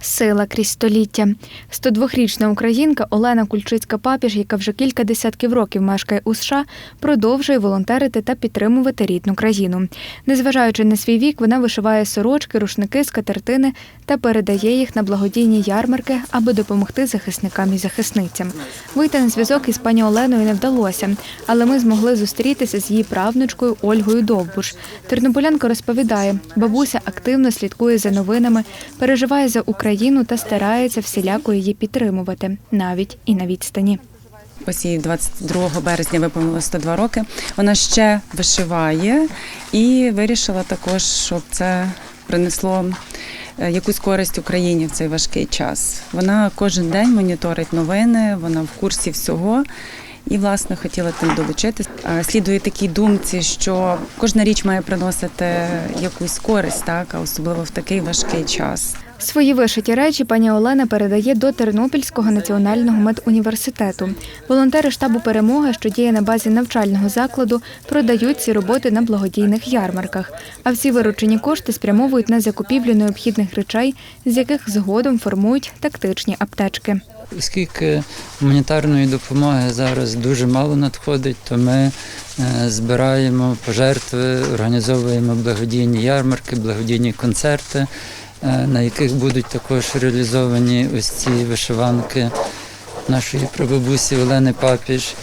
Сила крізь століття. 102-річна українка Олена Кульчицька-Папіж, яка вже кілька десятків років мешкає у США, продовжує волонтерити та підтримувати рідну країну. Незважаючи на свій вік, вона вишиває сорочки, рушники, скатертини та передає їх на благодійні ярмарки, аби допомогти захисникам і захисницям. Вийти на зв'язок із пані Оленою не вдалося, але ми змогли зустрітися з її правнучкою Ольгою Довбуш. Тернополянка розповідає, бабуся активно слідкує за новинами, переживає за Україну та старається всіляко її підтримувати, навіть і на відстані. Ось їй 22 березня виповнилось 102 роки. Вона ще вишиває і вирішила також, щоб це принесло е, якусь користь Україні в цей важкий час. Вона кожен день моніторить новини, вона в курсі всього. І, власне, хотіла тим долучитись. Е, Слідує такій думці, що кожна річ має приносити якусь користь, так, а особливо в такий важкий час. Свої вишиті речі пані Олена передає до Тернопільського національного медуніверситету. Волонтери штабу перемога, що діє на базі навчального закладу, продають ці роботи на благодійних ярмарках. А всі виручені кошти спрямовують на закупівлю необхідних речей, з яких згодом формують тактичні аптечки. Оскільки гуманітарної допомоги зараз дуже мало надходить, то ми е, збираємо пожертви, організовуємо благодійні ярмарки, благодійні концерти, на яких будуть також реалізовані ось ці вишиванки нашої прабабусі Олени Папіж.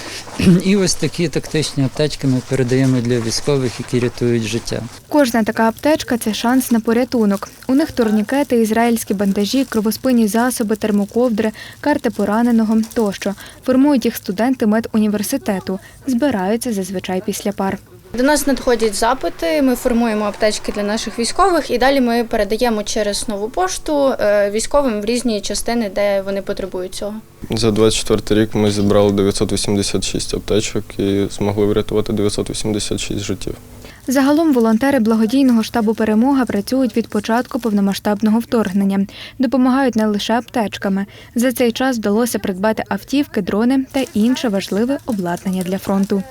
І ось такі тактичні аптечки ми передаємо для військових, які рятують життя. Кожна така аптечка це шанс на порятунок. У них турнікети, ізраїльські бандажі, кровоспинні засоби, термоковдри, карти пораненого тощо. Формують їх студенти медуніверситету. Збираються зазвичай після пар. До нас надходять запити. Ми формуємо аптечки для наших військових, і далі ми передаємо через нову пошту е, військовим в різні частини, де вони потребують цього. За 24 рік ми зібрали 986 аптечок і змогли врятувати 986 життів. Загалом волонтери благодійного штабу перемога працюють від початку повномасштабного вторгнення, допомагають не лише аптечками. За цей час вдалося придбати автівки, дрони та інше важливе обладнання для фронту.